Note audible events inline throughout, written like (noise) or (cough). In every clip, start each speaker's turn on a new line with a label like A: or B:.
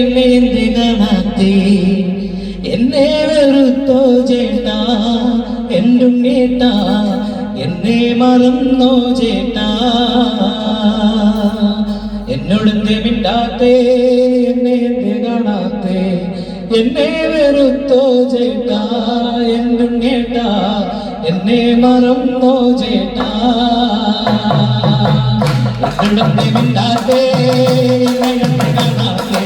A: വേണ്ടി നടത്തി എന്നെ വെറുത്തോ ചേട്ടാ എന്നും കേട്ടാ. എന്നെ മറന്നോ ചേട്ടാ. എന്നോടത്തെ മിണ്ടാത്തേ എന്നെ കാണാത്തേ. എന്നെ വെറുത്തോ ചേട്ടാ എന്നും കേട്ടാ. എന്നെ മറന്നോ ചേട്ടാ. എന്നോടത്തെ മിണ്ടാത്തേ എന്നെ കാണാത്തേ.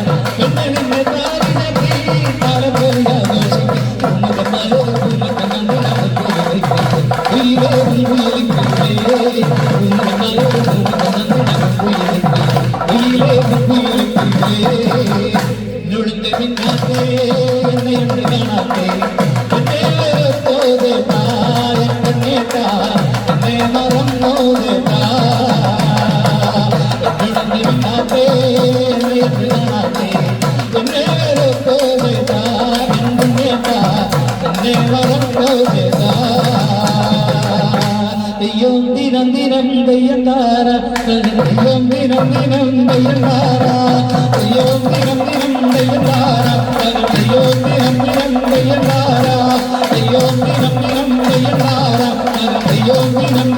A: ദൈവം ദിനം ദിനം ദയ്യന്താര ദൈവം ദിനം ദിനം ദയ്യന്താര ദൈവം ദിനം ദിനം ദയ്യന്താര ദൈവം ദിനം ദിനം ദയ്യന്താര ദൈവം ദിനം ദിനം ദയ്യന്താര ദൈവം ദിനം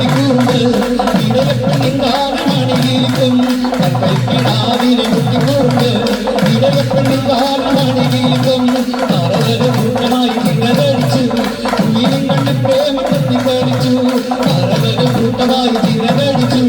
A: മുട്ടിക്കൂണ്ട് ഇടവെട്ട് നിന്നാണണിയിലും തന്റെ കിടാവിനെ മുട്ടിക്കൂണ്ട് ഇടവെട്ട് നിന്നാണണിയിലും പറവര ഭൂതമായി തിരവരിച്ചു കുയിലും കണ്ട് പ്രേമ കത്തിപ്പരിച്ചു പറവര ഭൂതമായി തിരവരിച്ചു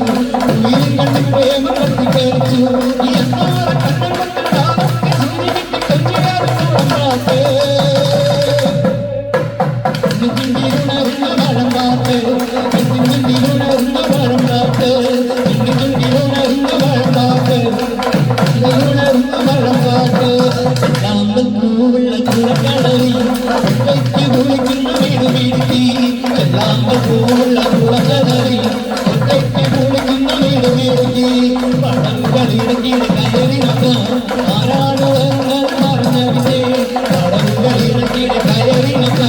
A: എല്ലാം പോലുള്ള പുറകതറി ഒറ്റയ്ക്ക് കുളിക്കുന്ന വീടുകിടക്കി പടം കളിയിടക്കിട കയറിനക്ക ആരാണ് എന്ന് പറഞ്ഞവിടെ പടം കളിയിടക്കിട കയറിനക്ക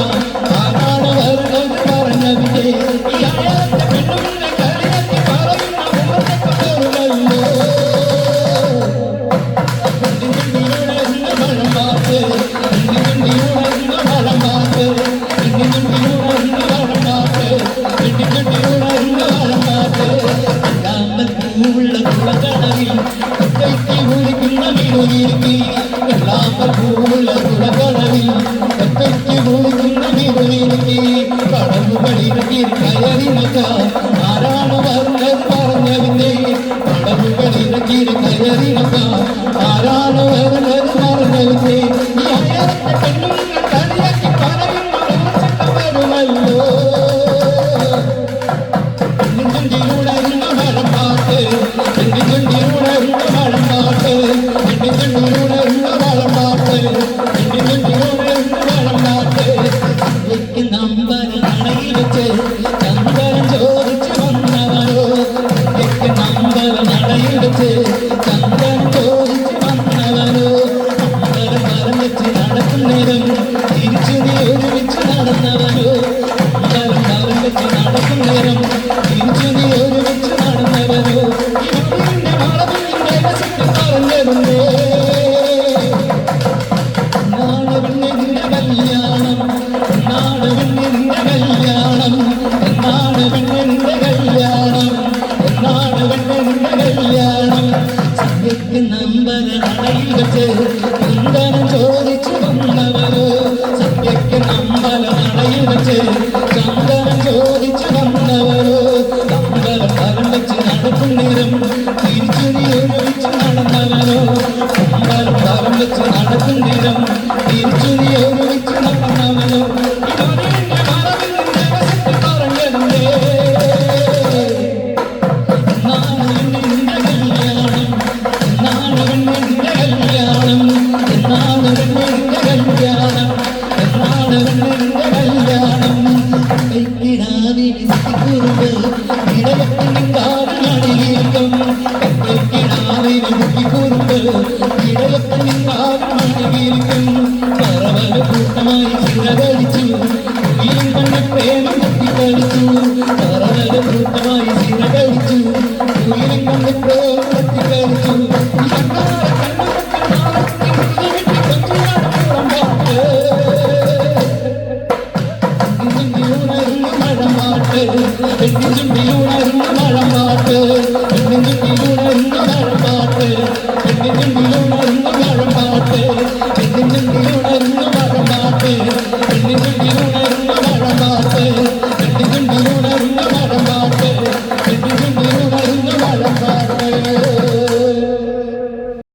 A: に帰りまた തിരിച്ചു നീ ഒരുമിച്ച് നടന്നവനോ മരം നാളെ പിന്നെ കല്യാണം. കല്യാണം 我 (laughs) 们